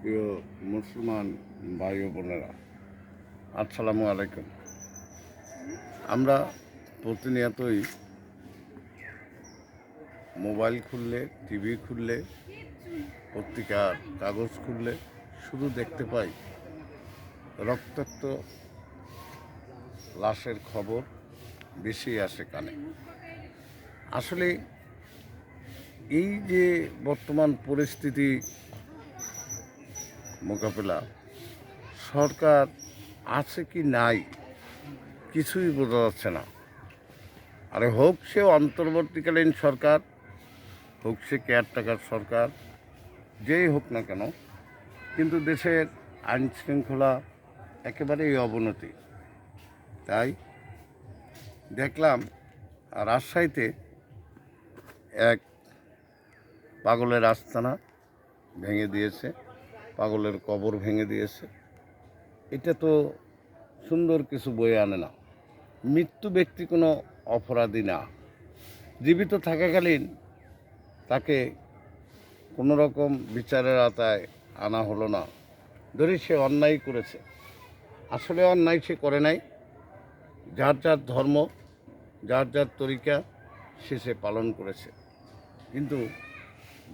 প্রিয় মুসলমান ভাই বোনেরা, আসসালামু আলাইকুম। আমরা প্রতিনিয়তই মোবাইল খুললে, টিভি খুললে, পত্রিকার কাগজ খুললে শুধু দেখতে পাই রক্তাক্ত লাশের খবর, বেশি আসে কানে। আসলে এই যে বর্তমান পরিস্থিতি মোকাবেলা। সরকার আছে কি নাই কিছুই বোঝা যাচ্ছে না। আরে হোক সে অন্তর্বর্তীকালীন সরকার, হোক সে কেয়ারটেকার সরকার, যেই হোক না কেন, কিন্তু দেশের আইন শৃঙ্খলা একেবারেই অবনতি। তাই দেখলাম রাজশাহীতে এক পাগলের আস্তানা ভেঙে দিয়েছে। পাগলের কবর ভেঙে দিয়েছে। এটা তো সুন্দর কিছু বয়ে আনে না। মৃত্যু ব্যক্তি কোনো অপরাধী না। জীবিত থাকাকালীন তাকে কোনো রকম বিচারের আতায় আনা হলো না। ধরি সে অন্যায় করেছে। আসলে অন্যায় সে করে নাই। যার যার ধর্ম, যার যার তরিকা সে সে পালন করেছে। কিন্তু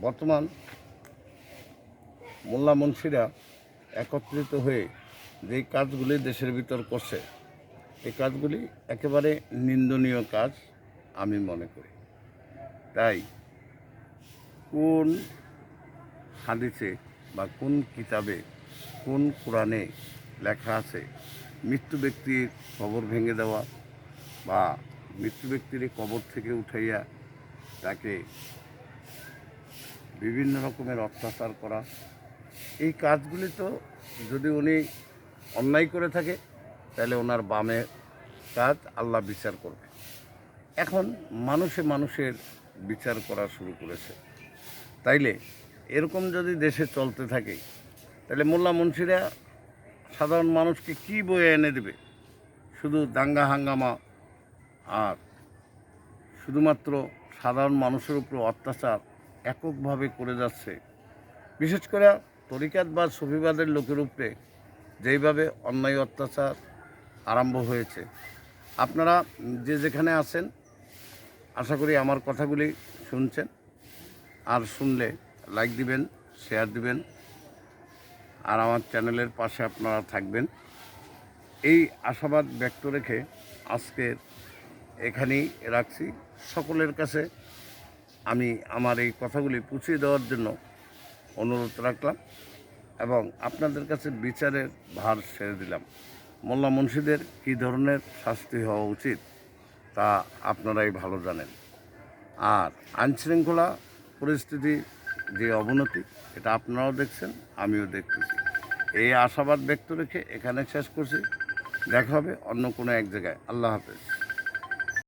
বর্তমান মোল্লা মুন্সিরা একত্রিত হয়ে যেই কাজগুলি দেশের ভিতর করছে, এই কাজগুলি একেবারে নিন্দনীয় কাজ আমি মনে করি। তাই কোন হাদিসে বা কোন কিতাবে, কোন কোরআনে লেখা আছে, মৃত্যু ব্যক্তির কবর ভেঙে দেওয়া বা মৃত্যু ব্যক্তির কবর থেকে উঠাইয়া তাকে বিভিন্ন রকমের অত্যাচার করা এই কাজগুলি তো যদি উনি অন্যায় করে থাকে, তাহলে ওনার বামে কাজ আল্লাহ বিচার করবে। এখন মানুষে মানুষের বিচার করা শুরু করেছে। তাইলে এরকম যদি দেশে চলতে থাকে, তাহলে মোল্লা মুন্সিরা সাধারণ মানুষকে কি বয়ে এনে দেবে? শুধু দাঙ্গা হাঙ্গামা আর শুধুমাত্র সাধারণ মানুষের উপর অত্যাচার এককভাবে করে যাচ্ছে। বিশেষ করে তরিকাত বা সফিবাদের লোকের উপরে যেইভাবে অন্যায় অত্যাচার আরম্ভ হয়েছে। আপনারা যে যেখানে আছেন, আশা করি আমার কথাগুলি শুনছেন। আর শুনলে লাইক দিবেন, শেয়ার দিবেন। আর আমার চ্যানেলের পাশে আপনারা থাকবেন। এই আশাবাদ ব্যক্ত রেখে আজকের এখানেই রাখছি। সকলের কাছে আমি আমার এই কথাগুলি পুছিয়ে দেওয়ার জন্য অনুরোধ রাখলাম এবং আপনাদের কাছে বিচারের ভার ছেড়ে দিলাম। মোল্লা মুন্সিদের কী ধরনের শাস্তি হওয়া উচিত তা আপনারাই ভালো জানেন। আর আইনশৃঙ্খলা পরিস্থিতি যে অবনতি, এটা আপনারাও দেখছেন, আমিও দেখতেছি। এই আশাবাদ ব্যক্ত রেখে এখানে শেষ করছি। দেখা হবে অন্য কোনো এক জায়গায়। আল্লাহ হাফেজ।